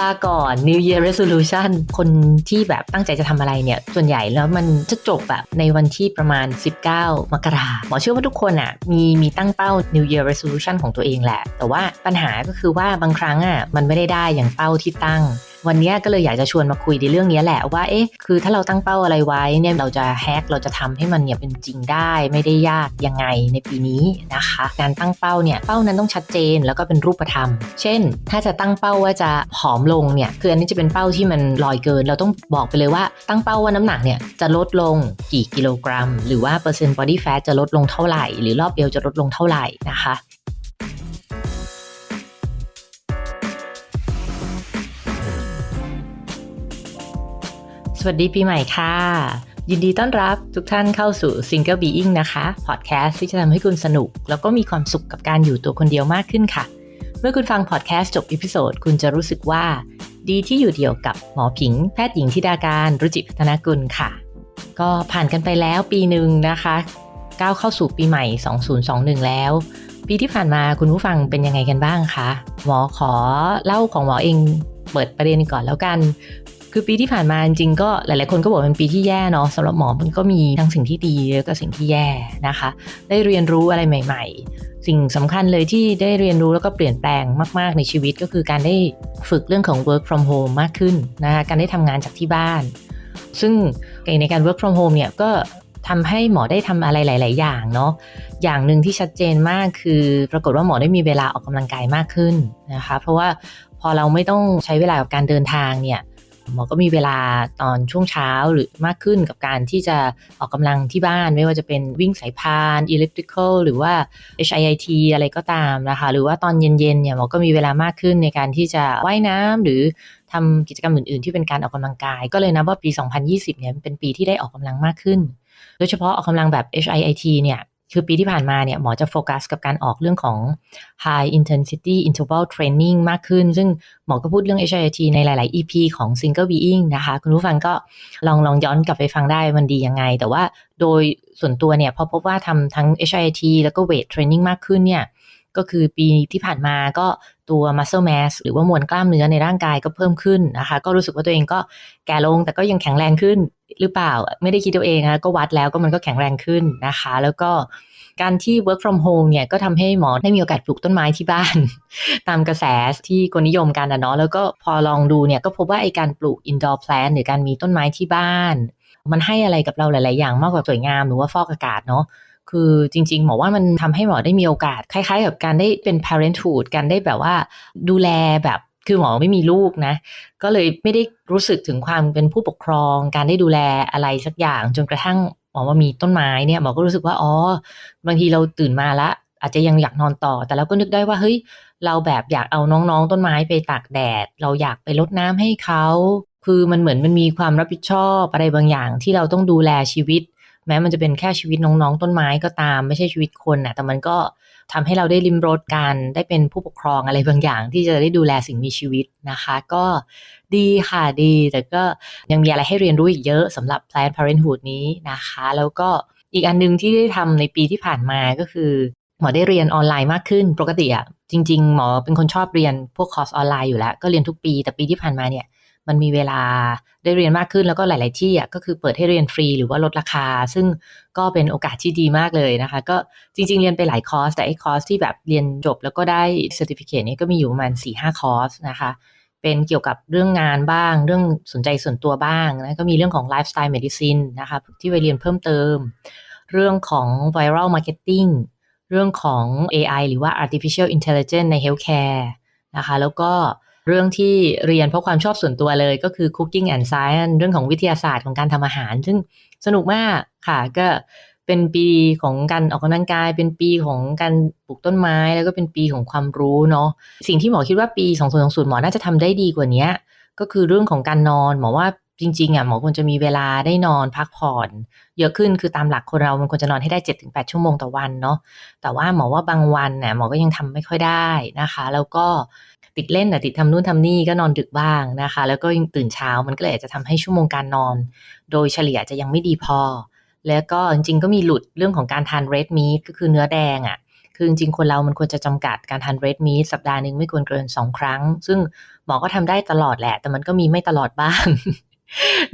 ลาก่อน New Year Resolution คนที่แบบตั้งใจจะทำอะไรเนี่ย ส่วนใหญ่แล้วมันจะจบแบบในวันที่ประมาณ 19 มกราหมอเชื่อว่าทุกคนอะมีมีตั้งเป้า New Year Resolution ของตัวเองแหละ แต่ว่าปัญหาก็คือว่าบางครั้งอะมันไม่ได้ได้อย่างเป้าที่ตั้ง วันนี้ก็เลยอยากจะชวนมาคุยในเรื่องนี้แหละว่าเอ๊ะคือถ้าเราตั้งเป้าอะไรไว้เนี่ยเราจะแฮกเราจะทำให้มันเนี่ยเป็นจริงได้ไม่ได้ยากยังไงในปีนี้นะคะการตั้งเป้าเนี่ยเป้านั้นต้องชัดเจนแล้วก็เป็นรูปธรรม เช่น ถ้าจะตั้งเป้าว่าจะผอมลงเนี่ยคืออันนี้จะเป็นเป้าที่มันลอยเกิน เราต้องบอกไปเลยว่าตั้งเป้าว่าน้ำหนักเนี่ยจะลดลงกี่กิโลกรัม หรือว่าเปอร์เซ็นต์ body fat จะลดลงเท่าไหร่ หรือรอบเอวจะลดลงเท่าไหร่นะคะ สวัสดีปีใหม่ค่ะ ยินดีต้อนรับทุกท่านเข้าสู่ Single Being นะคะพอดแคสต์ที่จะทำให้คุณสนุก แล้วก็มีความสุขกับการอยู่ตัวคนเดียวมากขึ้นค่ะ เมื่อคุณฟังพอดแคสต์จบอีพิโซดคุณจะรู้สึกว่า ดีที่อยู่เดียวกับหมอผิง แพทย์หญิงธิดาการรุจิพัฒนากุลค่ะ ก็ผ่านกันไปแล้วปีหนึ่งนะคะก้าวเข้าสู่ปีใหม่ 2021 แล้ว ปีที่ผ่านมาคุณผู้ฟังเป็นยังไงกันบ้างคะหมอขอเล่าของหมอเองเปิดประเด็นก่อนแล้วกัน คือปีที่ผ่านมาจริงๆก็หลายๆคนก็บอกเป็นปีที่แย่เนาะสำหรับหมอมันก็มีทั้งสิ่งที่ดีแล้วก็สิ่งที่แย่นะคะ ได้เรียนรู้อะไรใหม่ ๆ สิ่งสำคัญเลยที่ได้เรียนรู้แล้วก็เปลี่ยนแปลงมากๆในชีวิตก็คือการได้ฝึกเรื่องของ work from home มากขึ้นนะคะการได้ทำงานจากที่บ้าน ซึ่งในการ work from home เนี่ยก็ทำให้หมอได้ทำอะไรหลาย ๆ อย่างเนาะ อย่างหนึ่งที่ชัดเจนมากคือ ปรากฏว่าหมอได้มีเวลาออกกำลังกายมากขึ้นนะคะ เพราะว่าพอเราไม่ต้องใช้เวลากับการเดินทางเนี่ย หมอก็มีเวลาตอนช่วงเช้าหรือมากขึ้นกับการที่จะออกกำลังที่บ้าน ไม่ว่าจะเป็นวิ่งสายพาน elliptical หรือว่า HIIT อะไรก็ตามนะคะ หรือว่าตอนเย็นๆเนี่ยหมอก็มีเวลามากขึ้นในการที่จะว่ายน้ำหรือทำกิจกรรมอื่นๆ ที่เป็นการออกกำลังกาย ก็เลยนับว่าปี 2020 เนี่ยเป็นปีที่ได้ออกกำลังมากขึ้น โดยเฉพาะออกกำลังแบบ HIIT เนี่ย คือปีที่ผ่านมาเนี่ยหมอจะโฟกัสกับการออกเรื่องของ high intensity interval training มากขึ้น ซึ่งหมอก็พูดเรื่อง HIIT ในหลาย ๆ EP ของ single being นะคะ คุณผู้ฟังก็ลองลองย้อนกลับไปฟังได้มันดียังไง แต่ว่าโดยส่วนตัวเนี่ยพอพบว่าทำทั้ง HIIT แล้วก็ weight training มากขึ้นเนี่ย ก็คือปีที่ผ่านมาก็ตัว muscle mass หรือว่ามวลกล้ามเนื้อในร่างกายก็เพิ่มขึ้นนะคะ ก็รู้สึกว่าตัวเองก็แก่ลงแต่ก็ยังแข็งแรงขึ้นหรือเปล่า ไม่ได้คิดตัวเองนะก็วัดแล้วก็มันก็แข็งแรงขึ้นนะคะ แล้วก็การที่ work from home เนี่ยก็ทำให้หมอได้มีโอกาสปลูกต้นไม้ที่บ้าน ตามกระแสที่คนนิยมกันนะเนาะแล้วก็พอลองดูเนี่ยก็พบว่าไอการปลูก indoor plant หรือการมีต้นไม้ที่บ้าน มันให้อะไรกับเราหลาย ๆ อย่างมากกว่าสวยงามหรือว่าฟอกอากาศเนาะ คือจริง ๆ หมอว่ามันทำให้หมอได้มีโอกาส คล้ายๆ กับการได้เป็น parenthood การได้แบบว่าดูแลแบบคือหมอไม่มีลูกนะ ก็เลยไม่ได้รู้สึกถึงความเป็นผู้ปกครอง การได้ดูแลอะไรสักอย่างจนกระทั่งหมอว่ามีต้นไม้เนี่ยหมอก็รู้สึกว่าอ๋อบางทีเราตื่นมาละอาจจะยังอยากนอนต่อ แต่เราก็นึกได้ว่าเฮ้ยเราแบบอยากเอาน้องๆ ต้นไม้ไปตากแดด เราอยากไปรดน้ำให้เขา คือมันเหมือนมันมีความรับผิดชอบอะไรบางอย่างที่เราต้องดูแลชีวิต แม้มันจะเป็นแค่ชีวิตน้องๆ ต้นไม้ก็ตาม ไม่ใช่ชีวิตคนนะแต่มันก็ทำให้เราได้ริมรถกันได้เป็นผู้ปกครองอะไรบางอย่าง ที่จะได้ดูแลสิ่งมีชีวิตนะคะ ก็ดีค่ะดี แต่ก็ยังมีอะไรให้เรียนรู้อีกเยอะสำหรับ Planned Parenthood นี้นะคะ แล้วก็อีกอันนึงที่ได้ทำในปีที่ผ่านมาก็คือหมอได้เรียนออนไลน์มากขึ้นปกติอะจริง ๆ หมอเป็นคนชอบเรียนพวกคอร์สออนไลน์อยู่แล้ว ก็เรียนทุกปีแต่ปีที่ผ่านมาเนี่ย มันมีเวลาได้เรียนมากขึ้นแล้วก็หลาย ๆ ที่อะก็คือเปิดให้เรียนฟรีหรือว่าลดราคา ซึ่งก็เป็นโอกาสที่ดีมากเลยนะคะ ก็จริง ๆ เรียนไปหลายคอร์ส แต่ไอ้คอร์สที่แบบเรียนจบแล้วก็ได้เซอร์ติฟิเคตนี้ก็มีอยู่ประมาณ4ี่ห้าคอร์สนะคะเป็นเกี่ยวกับเรื่องงานบ้าง เรื่องสนใจส่วนตัวบ้างนะก็มีเรื่องของไลฟ์สไตล์เมดิซินนะคะที่ไปเรียนเพิ่มเติม เรื่องของ viral marketing เรื่องของ AI หรือว่า artificial intelligence ใน healthcare นะคะแล้วก็ เรื่องที่เรียนเพราะความชอบส่วนตัวเลยก็คือ cooking and science เรื่องของวิทยาศาสตร์ของการทำอาหาร ซึ่งสนุกมากค่ะก็เป็นปีของการออกกำลังกาย เป็นปีของการปลูกต้นไม้ แล้วก็เป็นปีของความรู้เนาะสิ่งที่หมอคิดว่าปี2020หมอน่าจะทำได้ดีกว่านี้ก็คือเรื่องของการนอนหมอว่าจริงๆอะหมอควรจะมีเวลาได้นอนพักผ่อน เยอะขึ้นคือตามหลักคนเรามันควรจะนอนให้ได้ 7-8 ชั่วโมงต่อวันเนาะแต่ว่าหมอว่าบางวันน่ะหมอก็ยังทำไม่ค่อยได้นะคะ แล้วก็ ติดเล่นอะติดทำนู่นทำนี่ก็นอนดึกบ้างนะคะ แล้วก็ยังตื่นเช้ามันก็เลยอาจจะทำให้ชั่วโมงการนอน โดยเฉลี่ยจะยังไม่ดีพอ แล้วก็จริงๆก็มีหลุดเรื่องของการทานเรดมีทก็คือเนื้อแดงอะคือจริงๆคนเรามันควรจะจำกัดการทานเรดมีทสัปดาห์หนึ่งไม่ควรเกินสองครั้ง ซึ่งหมอก็ทำได้ตลอดแหละ แต่มันก็มีไม่ตลอดบ้าง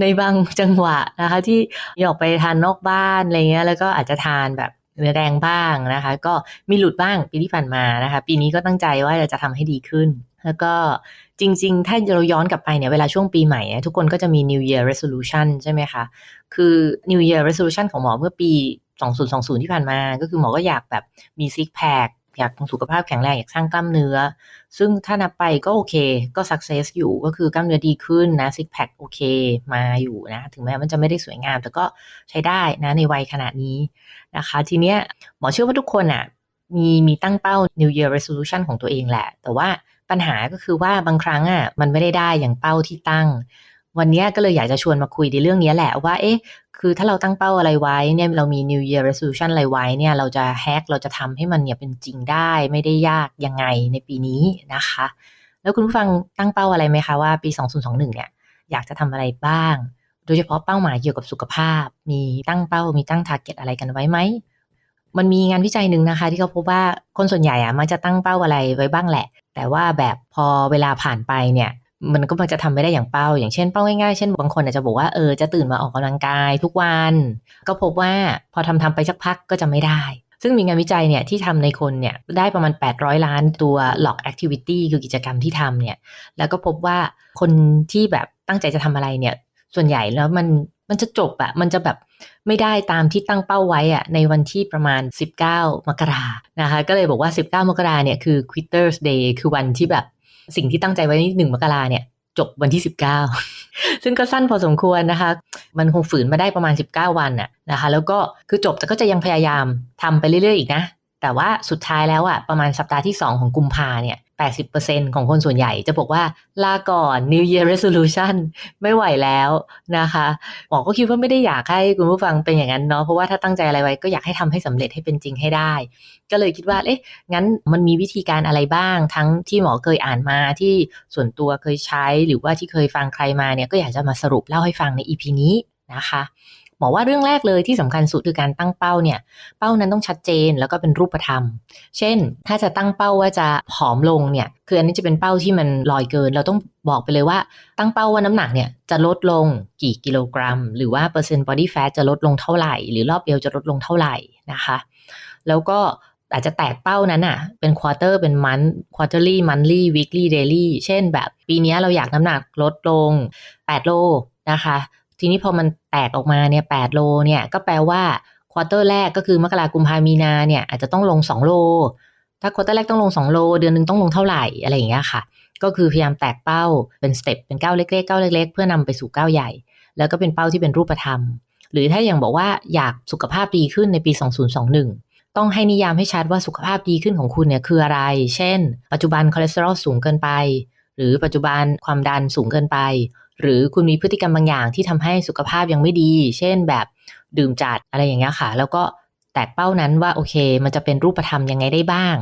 ในบางจังหวะนะคะ ที่ออกไปทานนอกบ้านอะไรเงี้ยแล้วก็อาจจะทานแบบ แดงบ้างนะคะ ก็มีหลุดบ้างปีที่ผ่านมานะคะ ปีนี้ก็ตั้งใจว่าจะทำให้ดีขึ้น แล้วก็จริง ๆ ถ้าเราย้อนกลับไปเนี่ยเวลาช่วงปีใหม่ทุกคนก็จะมี New Year Resolution ใช่ไหมคะ คือ New Year Resolution ของหมอเมื่อปี 2020 ที่ผ่านมา ก็คือหมอก็อยากแบบมีซิกแพค อยากสุขภาพแข็งแรงอยากสร้างกล้ามเนื้อ ซึ่งถ้านับไปก็โอเค ก็สักเซสอยู่ก็คือกล้ามเนื้อดีขึ้นนะซิกแพคโอเคมาอยู่นะ ถึงแม้มันจะไม่ได้สวยงาม แต่ก็ใช้ได้นะในวัยขนาดนี้นะคะ ทีเนี้ยหมอเชื่อว่าทุกคนอะมีมีตั้งเป้า New Year Resolution ของตัวเองแหละ แต่ว่าปัญหาก็คือว่าบางครั้งอะมันไม่ได้ได้อย่างเป้าที่ตั้ง วันนี้ก็เลยอยากจะชวนมาคุยในเรื่องนี้แหละว่าเอ๊ะคือถ้าเราตั้งเป้าอะไรไว้เนี่ยเรามี New Year Resolution อะไรไว้เนี่ยเราจะแฮกเราจะทำให้มันเนี่ยเป็นจริงได้ ไม่ได้ยากยังไงในปีนี้นะคะ แล้วคุณผู้ฟังตั้งเป้าอะไรไหมคะว่าปี 2021 เนี่ยอยากจะทำอะไรบ้าง โดยเฉพาะเป้าหมายเกี่ยวกับสุขภาพ มีตั้งเป้ามีตั้งทาร์เก็ตอะไรกันไว้ไหมมันมีงานวิจัยหนึ่งนะคะ ที่เขาพบว่าคนส่วนใหญ่อะมักจะตั้งเป้าอะไรไว้บ้างแหละ แต่ว่าแบบพอเวลาผ่านไปเนี่ย มันก็มันจะทำไม่ได้อย่างเป้า อย่างเช่นเป้าง่ายๆ เช่นบางคนอาจจะบอกว่าเออจะตื่นมาออกกำลังกายทุกวัน ก็พบว่าพอทำทำไปสักพักก็จะไม่ได้ ซึ่งมีงานวิจัยเนี่ยที่ทำในคนเนี่ยได้ประมาณ 800 ล้านตัว log activity คือกิจกรรมที่ทำเนี่ยแล้วก็พบว่าคนที่แบบตั้งใจจะทำอะไรเนี่ยส่วนใหญ่แล้วมันมันจะจบอะมันจะแบบไม่ได้ตามที่ตั้งเป้าไว้อะในวันที่ประมาณ 19 มกรานะคะ ก็เลยบอกว่า 19 มกราเนี่ยคือ quitters day คือวันที่แบบ สิ่งที่ตั้งใจไว้หนึ่งมกราเนี่ย จบวันที่ 19 ซึ่งก็สั้นพอสมควรนะคะ มันคงฝืนมาได้ประมาณ 19 วันน่ะนะคะ แล้วก็คือจบแต่ก็จะยังพยายามทำไปเรื่อยๆอีกนะ แต่ว่าสุดท้ายแล้วอะประมาณสัปดาห์ที่ 2 ของกุมภาเนี่ย 80%ของคนส่วนใหญ่จะบอกว่าลาก่อน New Year Resolution ไม่ไหวแล้วนะคะหมอก็คิดว่าไม่ได้อยากให้คุณผู้ฟังเป็นอย่างนั้นเนาะเพราะว่าถ้าตั้งใจอะไรไว้ก็อยากให้ทำให้สำเร็จให้เป็นจริงให้ได้ ก็เลยคิดว่าเอ๊ะงั้นมันมีวิธีการอะไรบ้าง ทั้งที่หมอเคยอ่านมาที่ส่วนตัวเคยใช้ หรือว่าที่เคยฟังใครมาเนี่ยก็อยากจะมาสรุปเล่าให้ฟังใน EP นี้นะคะ หมอว่าเรื่องแรกเลยที่สำคัญสุดคือการตั้งเป้าเนี่ยเป้านั้นต้องชัดเจนแล้วก็เป็นรูปธรรม เช่น ถ้าจะตั้งเป้าว่าจะผอมลงเนี่ยคืออันนี้จะเป็นเป้าที่มันลอยเกิน เราต้องบอกไปเลยว่า ตั้งเป้าว่าน้ำหนักเนี่ยจะลดลงกี่กิโลกรัม หรือว่าเปอร์เซ็นต์บอดี้แฟทจะลดลงเท่าไหร่ หรือรอบเอวจะลดลงเท่าไหร่นะคะ แล้วก็อาจจะแตกเป้านั้นอะเป็นควอเตอร์เป็นมันควอเตอรี่มันลี่วีคลี่เดลี่เช่นแบบปีนี้เราอยากน้ำหนักลดลง 8 โลนะคะ ทีนี้พอมันแตกออกมาเนี่ยแปดโลเนี่ยก็แปลว่าควอเตอร์แรกก็คือมกรากุมภามีนาเนี่ยอาจจะต้องลง2โล ถ้าควอเตอร์แรกต้องลง2โล เดือนหนึ่งต้องลงเท่าไหร่อะไรอย่างเงี้ยค่ะ ก็คือพยายามแตกเป้าเป็นสเต็ปเป็นก้าวเล็กๆก้าวเล็ก ๆ เพื่อนำไปสู่ก้าวใหญ่ แล้วก็เป็นเป้าที่เป็นรูปธรรม หรือถ้าอย่างบอกว่าอยากสุขภาพดีขึ้นในปี 2021ต้องให้นิยามให้ชัดว่าสุขภาพดีขึ้นของคุณเนี่ยคืออะไร เช่น ปัจจุบันคอเลสเตอรอลสูงเกินไป หรือปัจจุบันความดันสูงเกินไป หรือคุณมีพฤติกรรมบางอย่างที่ทำให้สุขภาพยังไม่ดี เช่นแบบดื่มจัดอะไรอย่างเงี้ยค่ะ แล้วก็แตกเป้านั้นว่าโอเค มันจะเป็นรูปธรรมยังไงได้บ้าง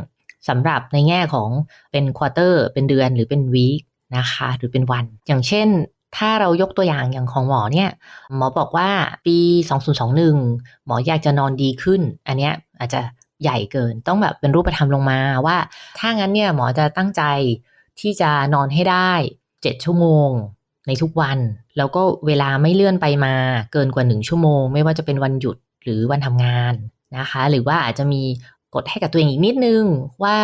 สำหรับในแง่ของเป็นควอเตอร์เป็นเดือนหรือเป็นวีคนะคะ หรือเป็นวัน อย่างเช่นถ้าเรายกตัวอย่างอย่างของหมอเนี่ย หมอบอกว่าปี 2021 หมออยากจะนอนดีขึ้น อันเนี้ยอาจจะใหญ่เกินต้องแบบเป็นรูปธรรมลงมาว่า ถ้างั้นเนี่ยหมอจะตั้งใจ ที่จะนอนให้ได้ 7 ชั่วโมง ในทุกวัน แล้วก็เวลาไม่เลื่อนไปมาเกินกว่าหนึ่งชั่วโมง ไม่ว่าจะเป็นวันหยุดหรือวันทำงานนะคะ หรือว่าอาจจะมีกฎให้กับตัวเองอีกนิดนึงว่า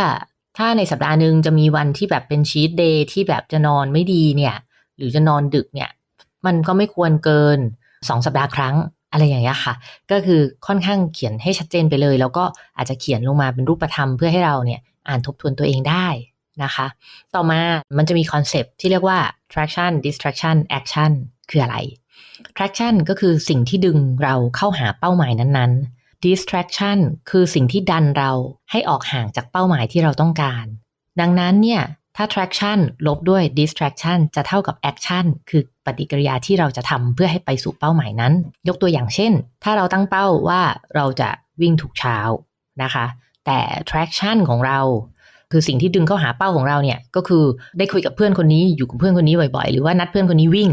ถ้าในสัปดาห์หนึ่งจะมีวันที่แบบเป็นชีตเดย์ที่แบบจะนอนไม่ดีเนี่ย หรือจะนอนดึกเนี่ย มันก็ไม่ควรเกิน 2 สัปดาห์ครั้งอะไรอย่างเงี้ยค่ะ ก็คือค่อนข้างเขียนให้ชัดเจนไปเลย แล้วก็อาจจะเขียนลงมาเป็นรูปธรรมเพื่อให้เราเนี่ยอ่านทบทวนตัวเองได้ นะคะ ต่อมามันจะมีคอนเซปที่เรียกว่า traction distraction action คืออะไร traction ก็คือสิ่งที่ดึงเราเข้าหาเป้าหมายนั้นๆ distraction คือสิ่งที่ดันเราให้ออกห่างจากเป้าหมายที่เราต้องการ ดังนั้นเนี่ยถ้า traction ลบด้วย distraction จะเท่ากับ action คือปฏิกิริยาที่เราจะทำเพื่อให้ไปสู่เป้าหมายนั้น ยกตัวอย่างเช่น ถ้าเราตั้งเป้าว่าเราจะวิ่งทุกเช้านะคะ แต่ traction ของเรา คือสิ่งที่ดึงเข้าหาเป้าของเราเนี่ย ก็คือได้คุยกับเพื่อนคนนี้อยู่กับเพื่อนคนนี้บ่อยๆ หรือว่านัดเพื่อนคนนี้วิ่ง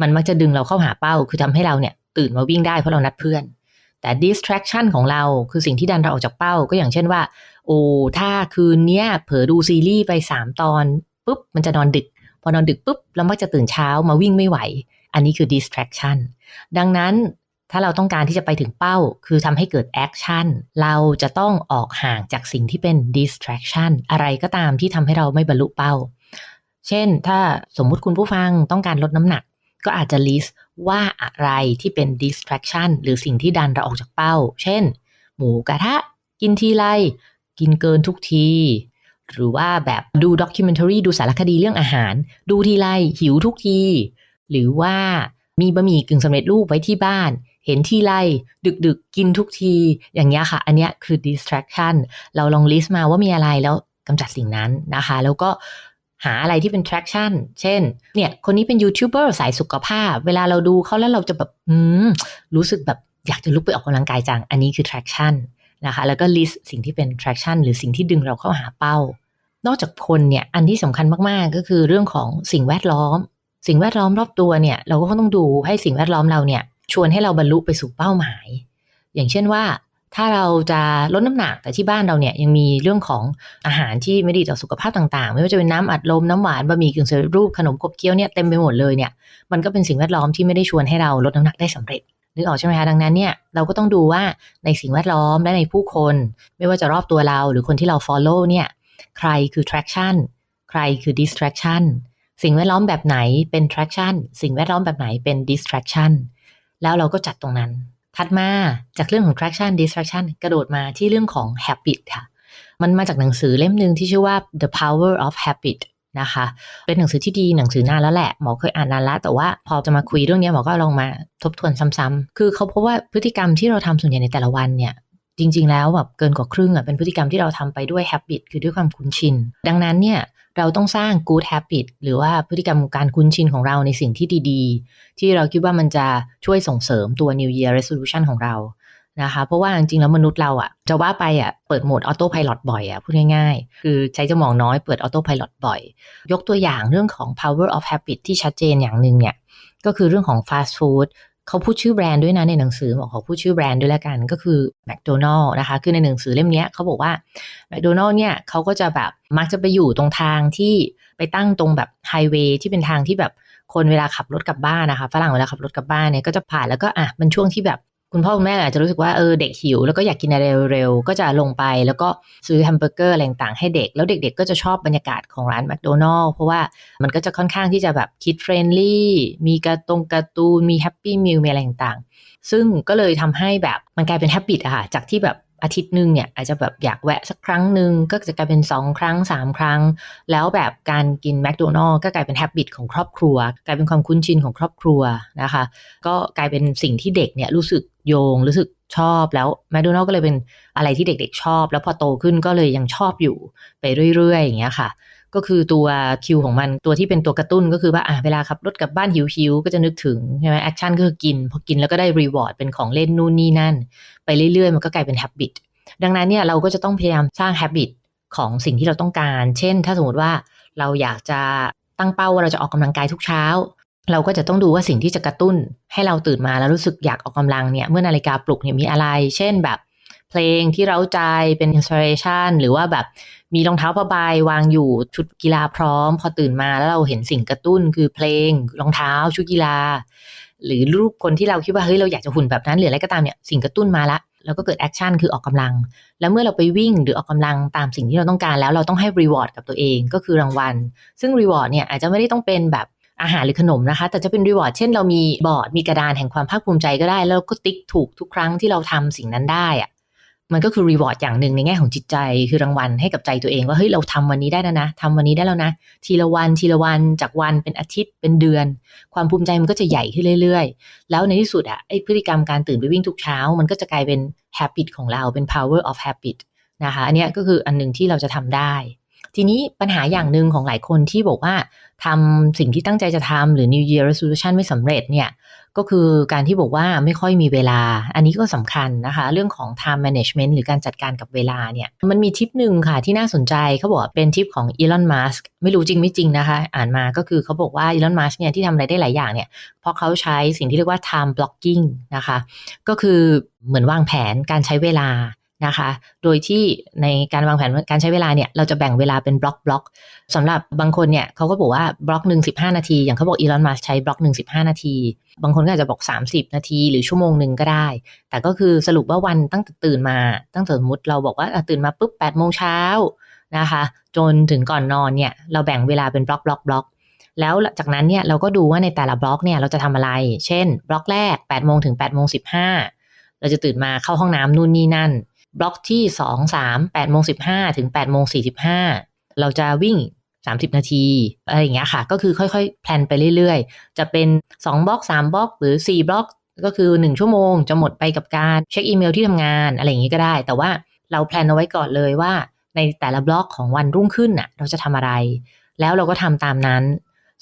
มันมักจะดึงเราเข้าหาเป้า คือทำให้เราเนี่ยตื่นมาวิ่งได้เพราะเรานัดเพื่อน แต่ distraction ของเราคือสิ่งที่ดันเราออกจากเป้า ก็อย่างเช่นว่า โอ้ถ้าคืนเนี้ยเผลอดูซีรีส์ไปสามตอนปุ๊บมันจะนอนดึก พอนอนดึกปุ๊บเรามักจะตื่นเช้ามาวิ่งไม่ไหว อันนี้คือ distraction ดังนั้น ถ้าเราต้องการที่จะไปถึงเป้า คือทำให้เกิด action เราจะต้องออกห่างจากสิ่งที่เป็น distraction อะไรก็ตามที่ทำให้เราไม่บรรลุเป้า เช่น ถ้าสมมุติคุณผู้ฟังต้องการลดน้ำหนัก ก็อาจจะ list ว่าอะไรที่เป็น distraction หรือสิ่งที่ดันเราออกจากเป้า เช่น หมูกระทะ กินทีไร กินเกินทุกที หรือว่าแบบดูด็อกิเมนทารีดูสารคดีเรื่องอาหาร ดูทีไรหิวทุกที หรือว่ามีบะหมี่กึ่งสำเร็จรูปไว้ที่บ้าน เห็นที่ไรดึกๆกกินทุกที อย่างเงี้ยค่ะ อันเนี้ยคือ distraction เราลอง list มาว่ามีอะไรแล้วกำจัดสิ่งนั้นนะคะ แล้วก็หาอะไรที่เป็น traction เช่น เนี่ย คนนี้เป็นยูทูบเบอร์สายสุขภาพ เวลาเราดูเขาแล้วเราจะแบบ อืม รู้สึกแบบอยากจะลุกไปออกกำลังกายจัง อันนี้คือ traction นะคะ แล้วก็ list สิ่งที่เป็น traction หรือสิ่งที่ดึงเราเข้าหาเป้า นอกจากคนเนี่ย อันที่สำคัญมาก ๆ ก็คือเรื่องของสิ่งแวดล้อม สิ่งแวดล้อมรอบตัวเนี่ย เราก็ต้องดูให้สิ่งแวดล้อมเราเนี่ย ชวนให้เราบรรลุไปสู่เป้าหมาย อย่างเช่นว่าถ้าเราจะลดน้ำหนักแต่ที่บ้านเราเนี่ยยังมีเรื่องของอาหารที่ไม่ดีต่อสุขภาพต่างๆ ไม่ว่าจะเป็นน้ำอัดลมน้ำหวานบะหมี่กึ่งสำเร็จรูปขนมขบเคี้ยวเนี่ยเต็มไปหมดเลยเนี่ยมันก็เป็นสิ่งแวดล้อมที่ไม่ได้ชวนให้เราลดน้ำหนักได้สำเร็จนึกออกใช่ไหมคะดังนั้นเนี่ยเราก็ต้องดูว่าในสิ่งแวดล้อมและในผู้คน ไม่ว่าจะรอบตัวเราหรือคนที่เรา follow เนี่ยใครคือ traction ใครคือ distraction สิ่งแวดล้อมแบบไหนเป็น traction สิ่งแวดล้อมแบบไหนเป็น distraction แล้วเราก็จัดตรงนั้น ถัดมาจากเรื่องของ traction distraction กระโดดมาที่เรื่องของ habit ค่ะ มันมาจากหนังสือเล่มหนึ่งที่ชื่อว่า The Power of Habit นะคะ เป็นหนังสือที่ดีหนังสือนานแล้วแหละ หมอเคยอ่านนานแล้วแต่ว่าพอจะมาคุยเรื่องนี้หมอก็ลองมาทบทวนซ้ำๆคือเขาพบว่าพฤติกรรมที่เราทำส่วนใหญ่ในแต่ละวันเนี่ยจริง ๆ แล้วแบบเกินกว่าครึ่งอะเป็นพฤติกรรมที่เราทำไปด้วย habit คือด้วยความคุ้นชิน ดังนั้นเนี่ย เราต้องสร้าง good habit หรือว่าพฤติกรรมการคุ้นชินของเราในสิ่งที่ดีๆ ที่เราคิดว่ามันจะช่วยส่งเสริมตัว New Year Resolution ของเรานะคะเพราะว่าจริงๆแล้วมนุษย์เราอะ่ะจะว่าไปอะ่ะเปิดโหมดออโต้พายロบ่อยอะ่ะพูดง่ายๆ คือใช้สมองน้อยเปิดออโต้พายロบ่อย ยกตัวอย่างเรื่องของ power of habit ที่ชัดเจนอย่างหนึ่งเนี่ยก็คือเรื่องของ fast food เขาพูดชื่อแบรนด์ด้วยนะในหนังสือบอกเขาพูดชื่อแบรนด์ด้วยแล้วกันก็คือ McDonald นะคะ คือในหนังสือเล่มนี้เขาบอกว่า McDonald เนี่ยเขาก็จะแบบมักจะไปอยู่ตรงทางที่ไปตั้งตรงแบบไฮเวย์ที่เป็นทางที่แบบคนเวลาขับรถกลับบ้านนะคะฝรั่งเวลาขับรถกลับบ้านเนี่ยก็จะผ่านแล้วก็อะมันช่วงที่แบบ คุณพ่อคุณแม่อาจจะรู้สึกว่าเออเด็กหิว แล้วก็อยากกินอะไรเร็วๆ ก็จะลงไปแล้วก็ซื้อแฮมเบอร์เกอร์อะไรต่างๆให้เด็ก แล้วเด็กๆ ก็จะชอบบรรยากาศของร้านแมคโดนัลล์เพราะว่ามันก็จะค่อนข้างที่จะแบบคิดเฟรนลี่มีกระตรงการ์ตูนมีแฮปปี้มิลมีอะไรต่างๆ ซึ่งก็เลยทำให้แบบมันกลายเป็นแฮปปี้อะค่ะจากที่แบบอาทิตย์หนึ่งเนี่ยอาจจะแบบอยากแวะสักครั้งหนึ่งก็จะกลายเป็น 2 ครั้ง 3 ครั้ง แล้วแบบการกินแมคโดนัลล์ก็กลายเป็นแฮบบิตของครอบครัว กลายเป็นความคุ้นชินของครอบครัวนะคะ ก็กลายเป็นสิ่งที่เด็กเนี่ยรู้สึก โยงรู้สึกชอบแล้วแมคโดนัลก็เลยเป็นอะไรที่เด็กๆชอบ แล้วพอโตขึ้นก็เลยยังชอบอยู่ไปเรื่อยๆ อย่างเงี้ยค่ะ ก็คือตัวคิวของมันตัวที่เป็นตัวกระตุ้นก็คือว่าอะเวลาขับรถกลับบ้านหิวๆก็จะนึกถึงใช่ไหมแอคชั่นก็คือกิน พอกินแล้วก็ได้รีวอร์ดเป็นของเล่นนู่นนี่นั่น ไปเรื่อยๆ มันก็กลายเป็นแฮบบิตดังนั้นเนี่ยเราก็จะต้องพยายามสร้างแฮบิตของสิ่งที่เราต้องการ เช่น ถ้าสมมติว่าเราอยากจะตั้งเป้าว่าเราจะออกกำลังกายทุกเช้า เราก็จะต้องดูว่าสิ่งที่จะกระตุ้น ให้เราตื่นมาแล้วรู้สึกอยากออกกำลังเนี่ยเมื่อนาฬิกาปลุกเนี่ยมีอะไร เช่นแบบเพลงที่เราใจเป็นอินสปิเรชันหรือว่าแบบมีรองเท้าผ้าใบวางอยู่ชุดกีฬาพร้อม พอตื่นมาแล้วเราเห็นสิ่งกระตุ้นคือเพลงรองเท้าชุดกีฬา หรือรูปคนที่เราคิดว่าเฮ้ยเราอยากจะหุ่นแบบนั้นหรืออะไรก็ตามเนี่ยสิ่งกระตุ้นมาละแล้วก็เกิดแอคชั่นคือออกกำลัง แล้วเมื่อเราไปวิ่งหรือออกกำลังตามสิ่งที่เราต้องการแล้วเราต้องให้รีวอร์ดกับตัวเองก็คือรางวัล ซึ่งรีวอร์ดเนี่ยอาจจะไม่ได้ต้องเป็นแบบ อาหารหรือขนมนะคะ แต่จะเป็นรีวอร์ดเช่นเรามีบอร์ดมีกระดานแห่งความภาคภูมิใจก็ได้ แล้วก็ติ๊กถูกทุกครั้งที่เราทำสิ่งนั้นได้อะมันก็คือรีวอร์ดอย่างหนึ่งในแง่ของจิตใจ คือรางวัลให้กับใจตัวเองว่าเฮ้ยเราทำวันนี้ได้แล้วนะทำวันนี้ได้แล้วนะ ทีละวันทีละวันจากวันเป็นอาทิตย์เป็นเดือน ความภูมิใจมันก็จะใหญ่ขึ้นเรื่อย ๆ แล้วในที่สุดอะไอพฤติกรรมการตื่นไปวิ่งทุกเช้า มันก็จะกลายเป็น habit ของเราเป็น power of habit นะคะ อันนี้ก็คืออันหนึ่งที่เราจะทำได้ ทีนี้ปัญหาอย่างหนึ่งของหลายคนที่บอกว่าทำสิ่งที่ตั้งใจจะทำหรือ New Year Resolution ไม่สำเร็จเนี่ยก็คือการที่บอกว่าไม่ค่อยมีเวลา อันนี้ก็สำคัญนะคะ เรื่องของ time management หรือการจัดการกับเวลาเนี่ย มันมีทิปหนึ่งค่ะที่น่าสนใจเขาบอกเป็นทิปของ Elon Musk ไม่รู้จริงไม่จริงนะคะ อ่านมาก็คือเขาบอกว่า Elon Musk เนี่ยที่ทำอะไรได้หลายอย่างเนี่ย เพราะเขาใช้สิ่งที่เรียกว่า time blocking นะคะ ก็คือเหมือนวางแผนการใช้เวลา นะคะ โดยที่ในการวางแผนการใช้เวลาเนี่ยเราจะแบ่งเวลาเป็นบล็อกบล็อกสำหรับบางคนเนี่ยเขาก็บอกว่าบล็อกหนึ่งสิบห้านาที อย่างเขาบอกอีลอนมัสใช้บล็อกหนึ่งสิบห้านาที บางคนก็อาจจะบอก30นาที หรือชั่วโมงหนึ่งก็ได้ แต่ก็คือสรุปว่าวันตั้งแต่ตื่นมา ตั้งแต่สมมติเราบอกว่าตื่นมาปุ๊บ8ปดโมงเช้านะคะจนถึงก่อนนอนเนี่ยเราแบ่งเวลาเป็นบล็อกบล็อกบล็อกแล้วจากนั้นเนี่ยเราก็ดูว่าในแต่ละบล็อกเนี่ยเราจะทำอะไร เช่น บล็อกแรก8ปดโมงถึง8ปดโมงสิเราจะตื่นมาเข้าห้องน้ำนู่นนี่นั่น บล็อกที่สองสามแปดโมงสิบห้าถึงแปดโมงสี่สิบห้าเราจะวิ่งสามสิบนาทีอะไรอย่างเงี้ยค่ะ ก็คือค่อยๆ แพลนไปเรื่อยๆ จะเป็นสองบล็อกสามบล็อก หรือสี่บล็อก ก็คือหนึ่งชั่วโมง จะหมดไปกับการเช็คอีเมลที่ทำงานอะไรอย่างงี้ก็ได้ แต่ว่าเราแพลนเอาไว้ก่อนเลยว่า ในแต่ละบล็อกของวันรุ่งขึ้นน่ะเราจะทำอะไร แล้วเราก็ทำตามนั้น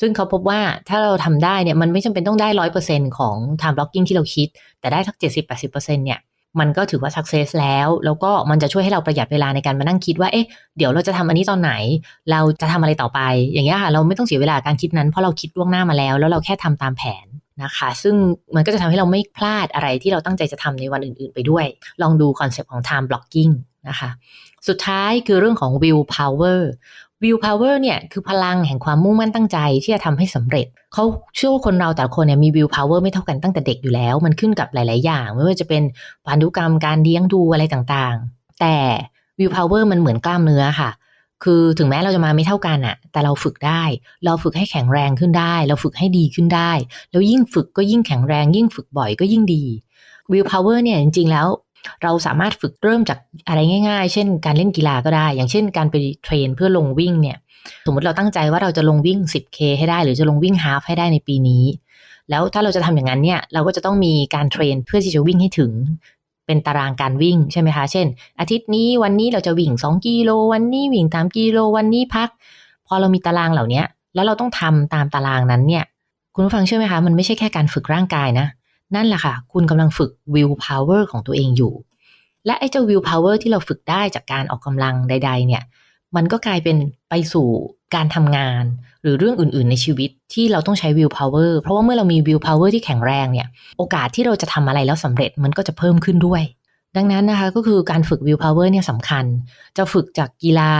ซึ่งเขาพบว่าถ้าเราทำได้เนี่ยมันไม่จำเป็นต้องได้ร้อยเปอร์เซ็นของ time blocking ที่เราคิด แต่ได้ทักเจ็ดสิบแปดสิบเปอร์เซ็นเนี่ย มันก็ถือว่าสักเซสแล้ว แล้วก็มันจะช่วยให้เราประหยัดเวลาในการมานั่งคิดว่า เอ๊ะ เดี๋ยวเราจะทำอันนี้ตอนไหน เราจะทำอะไรต่อไป อย่างเงี้ยค่ะ เราไม่ต้องเสียเวลาการคิดนั้น เพราะเราคิดล่วงหน้ามาแล้ว แล้วเราแค่ทำตามแผนนะคะ ซึ่งมันก็จะทำให้เราไม่พลาดอะไรที่เราตั้งใจจะทำในวันอื่น ๆ ไปด้วย ลองดูคอนเซปต์ของ time blocking นะคะ สุดท้ายคือเรื่องของ will power will power เนี่ยคือพลังแห่งความมุ่งมั่นตั้งใจที่จะทำให้สำเร็จ เขาเชื่อว่าคนเราแต่ละคนเนี่ยมี will power ไม่เท่ากันตั้งแต่เด็กอยู่แล้ว มันขึ้นกับหลาย ๆ อย่าง ไม่ว่าจะเป็นพันธุกรรมการเลี้ยงดูอะไรต่าง ๆ แต่ will power มันเหมือนกล้ามเนื้อค่ะ คือถึงแม้เราจะมาไม่เท่ากันอะแต่เราฝึกได้ เราฝึกให้แข็งแรงขึ้นได้ เราฝึกให้ดีขึ้นได้ แล้วยิ่งฝึกก็ยิ่งแข็งแรง ยิ่งฝึกบ่อยก็ยิ่งดี will power เนี่ยจริง ๆ แล้ว เราสามารถฝึกเริ่มจากอะไรง่าย ๆ เช่น การเล่นกีฬาก็ได้ อย่างเช่น การไปเทรนเพื่อลงวิ่งเนี่ยสมมติเราตั้งใจว่าเราจะลงวิ่ง 10K ให้ได้ หรือจะลงวิ่งฮาฟให้ได้ในปีนี้ แล้วถ้าเราจะทำอย่างนั้นเนี่ยเราก็จะต้องมีการเทรนเพื่อที่จะวิ่งให้ถึงเป็นตารางการวิ่งใช่ไหมคะ เช่น อาทิตย์นี้วันนี้เราจะวิ่ง 2 กิโล วันนี้วิ่ง 3 กิโล วันนี้พัก พอเรามีตารางเหล่านี้แล้วเราต้องทำตามตารางนั้นเนี่ย คุณผู้ฟังเชื่อไหมคะ มันไม่ใช่แค่การฝึกร่างกายนะ นั่นแหละค่ะ คุณกำลังฝึก will power ของตัวเองอยู่ และไอ้เจ้า will power ที่เราฝึกได้จากการออกกำลังใด ๆ เนี่ย มันก็กลายเป็นไปสู่การทำงาน หรือเรื่องอื่น ๆ ในชีวิตที่เราต้องใช้ will power เพราะว่าเมื่อเรามี will power ที่แข็งแรงเนี่ย โอกาสที่เราจะทำอะไรแล้วสำเร็จมันก็จะเพิ่มขึ้นด้วย ดังนั้นนะคะก็คือการฝึก will power เนี่ยสำคัญ จะฝึกจากกีฬา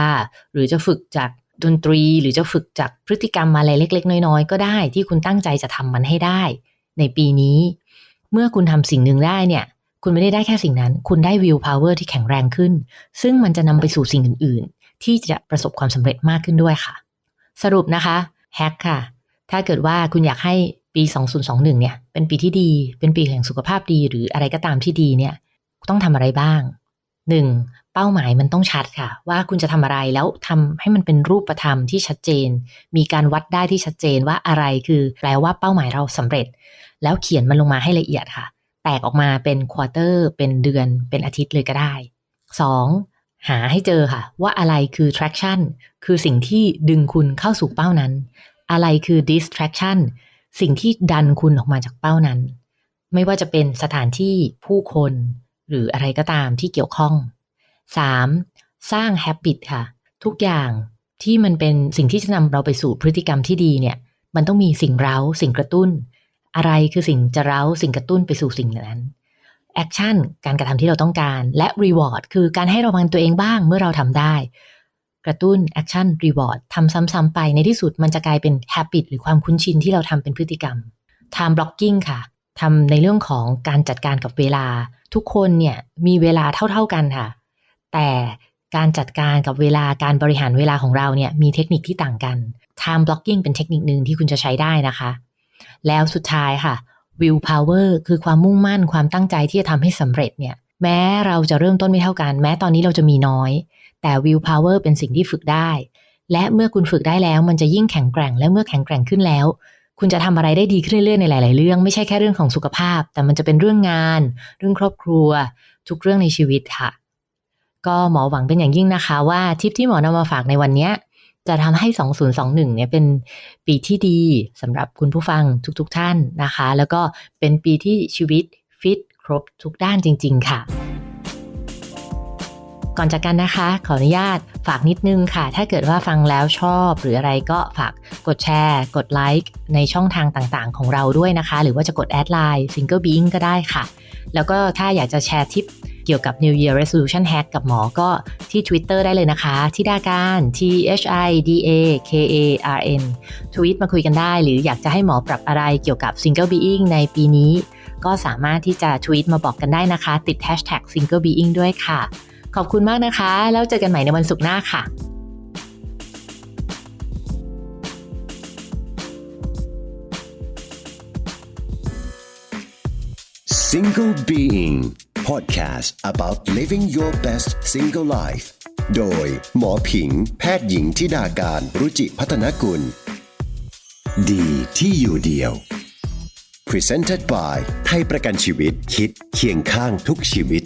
หรือจะฝึกจากดนตรี หรือจะฝึกจากพฤติกรรมอะไรเล็ก ๆ น้อย ๆ ก็ได้ที่คุณตั้งใจจะทำมันให้ได้ ในปีนี้ เมื่อคุณทำสิ่งหนึ่งได้เนี่ย คุณไม่ได้ได้แค่สิ่งนั้น คุณได้วิวพาวเวอร์ที่แข็งแรงขึ้น ซึ่งมันจะนำไปสู่สิ่งอื่น ๆ ที่จะประสบความสำเร็จมากขึ้นด้วยค่ะ สรุปนะคะแฮกค่ะ ถ้าเกิดว่าคุณอยากให้ปี 2021 เนี่ย เป็นปีที่ดี เป็นปีแห่งสุขภาพดีหรืออะไรก็ตามที่ดีเนี่ย ต้องทำอะไรบ้าง 1. เป้าหมายมันต้องชัดค่ะ ว่าคุณจะทำอะไรแล้วทำให้มันเป็นรูปธรรมที่ชัดเจน มีการวัดได้ที่ชัดเจนว่าอะไรคือแปลว่าเป้าหมายเราสำเร็จ แล้วเขียนมันลงมาให้ละเอียดค่ะ แตกออกมาเป็นควอเตอร์เป็นเดือนเป็นอาทิตย์เลยก็ได้ 2. หาให้เจอค่ะ ว่าอะไรคือ traction คือสิ่งที่ดึงคุณเข้าสู่เป้านั้น อะไรคือ distraction สิ่งที่ดันคุณออกมาจากเป้านั้น ไม่ว่าจะเป็นสถานที่ผู้คน หรืออะไรก็ตามที่เกี่ยวข้อง 3. สร้าง habit ค่ะ ทุกอย่างที่มันเป็นสิ่งที่จะนำเราไปสู่พฤติกรรมที่ดีเนี่ย มันต้องมีสิ่งเร้า สิ่งกระตุ้น อะไรคือสิ่งจะเร้า สิ่งกระตุ้นไปสู่สิ่งนั้นแอคชั่นการกระทำที่เราต้องการ และรีวอร์ดคือการให้รางวัลตัวเองบ้างเมื่อเราทำได้ กระตุ้นแอคชั่นรีวอร์ดทำซ้ำๆไปในที่สุดมันจะกลายเป็นแฮ a บิตหรือความคุ้นชินที่เราทำเป็นพฤติกรรม time blocking ค่ะทำในเรื่องของการจัดการกับเวลา ทุกคนเนี่ยมีเวลาเท่า ๆกันค่ะ แต่การจัดการกับเวลาการบริหารเวลาของเราเนี่ยมีเทคนิคที่ต่างกัน time blocking เป็นเทคนิคหนึ่งที่คุณจะใช้ได้นะคะ แล้วสุดท้ายค่ะ will power คือความมุ่งมั่นความตั้งใจที่จะทำให้สำเร็จเนี่ย แม้เราจะเริ่มต้นไม่เท่ากัน แม้ตอนนี้เราจะมีน้อย แต่ will power เป็นสิ่งที่ฝึกได้ และเมื่อคุณฝึกได้แล้ว มันจะยิ่งแข็งแกร่ง และเมื่อแข็งแกร่งขึ้นแล้ว คุณจะทำอะไรได้ดีขึ้นเรื่อยๆในหลาย ๆ เรื่องไม่ใช่แค่เรื่องของสุขภาพ แต่มันจะเป็นเรื่องงาน เรื่องครอบครัว ทุกเรื่องในชีวิตค่ะ ก็หมอหวังเป็นอย่างยิ่งนะคะว่าทิปที่หมอนำมาฝากในวันนี้จะทำให้ 2021 เนี่ยเป็นปีที่ดีสำหรับคุณผู้ฟังทุกๆทท่านนะคะ แล้วก็เป็นปีที่ชีวิตฟิตครบทุกด้านจริง ๆ ค่ะ ก่อนจากกันนะคะ ขออนุญาตฝากนิดนึงค่ะ ถ้าเกิดว่าฟังแล้วชอบ หรืออะไรก็ฝากกดแชร์ กดไลค์ในช่องทางต่างๆ ของเราด้วยนะคะ หรือว่าจะกดแอดไลน์ Single Being ก็ได้ค่ะ แล้วก็ถ้าอยากจะแชร์ทิปเกี่ยวกับ New Year Resolution Hack กับหมอก็ที่ Twitter ได้เลยนะคะ ที่ดาการ T H I D A K A R N ทวีตมาคุยกันได้ หรืออยากจะให้หมอปรับอะไรเกี่ยวกับ Single Being ในปีนี้ ก็สามารถที่จะทวีตมาบอกกันได้นะคะ ติด Hashtag Single Being ด้วยค่ะ ขอบคุณมากนะคะ แล้วเจอกันใหม่ในวันศุกร์หน้าค่ะ Single Being Podcast about living your best single life โดยหมอผิง แพทย์หญิงทิดาการรุจิพัฒนกุล ดีที่อยู่เดียว Presented by ไทยประกันชีวิตคิดเคียงข้างทุกชีวิต